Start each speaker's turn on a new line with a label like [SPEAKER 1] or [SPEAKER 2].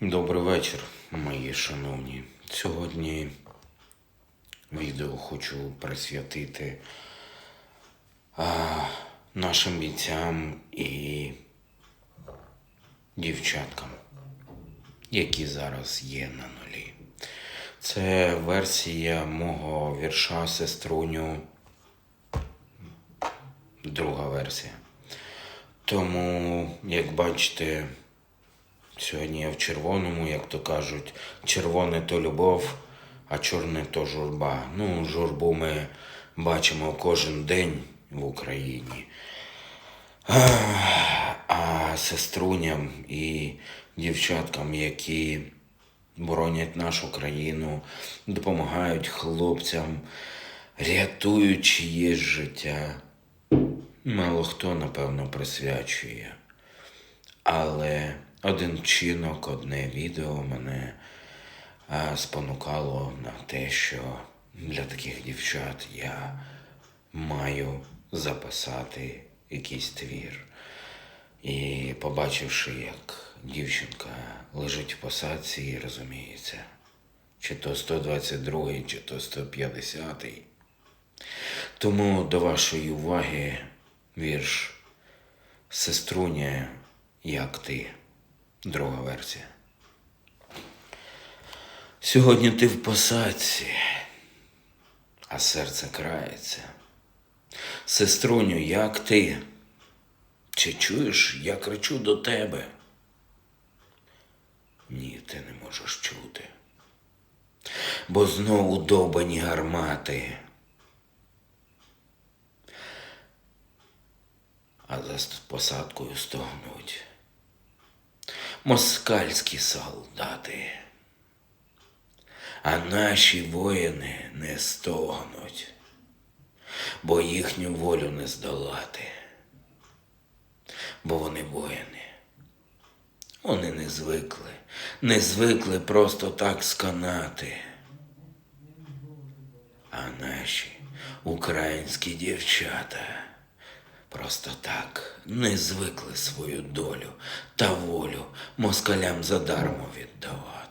[SPEAKER 1] Добрий вечір, мої шановні. Сьогодні відео хочу присвятити а, нашим бійцям і дівчаткам, які зараз є на нулі. Це версія мого вірша Сеструню. Друга версія. Тому, як бачите, Сьогодні я в червоному, як то кажуть, червоне то любов, а чорне то журба. Ну, журбу ми бачимо кожен день в Україні. А сеструням і дівчаткам, які боронять нашу країну, допомагають хлопцям, рятують чиєсь життя. Мало хто, напевно, присвячує. Але один вчинок, одне відео мене а, спонукало на те, що для таких дівчат я маю записати якийсь твір. І побачивши, як дівчинка лежить в посадці і розуміється, чи то 122, чи то 150. Тому до вашої уваги вірш Сеструня, як ти. Друга версія. Сьогодні ти в посадці, а серце крається. Сеструню, як ти? Чи чуєш, я кричу до тебе? Ні, ти не можеш чути. Бо знову довбані гармати. А за посадкою стогнуть москальські солдати, а наші воїни не стогнуть, бо їхню волю не здолати, бо вони воїни. Вони не звикли, не звикли просто так сканати. А наші українські дівчата просто так не звикли свою долю та волю москалям задармо віддавати.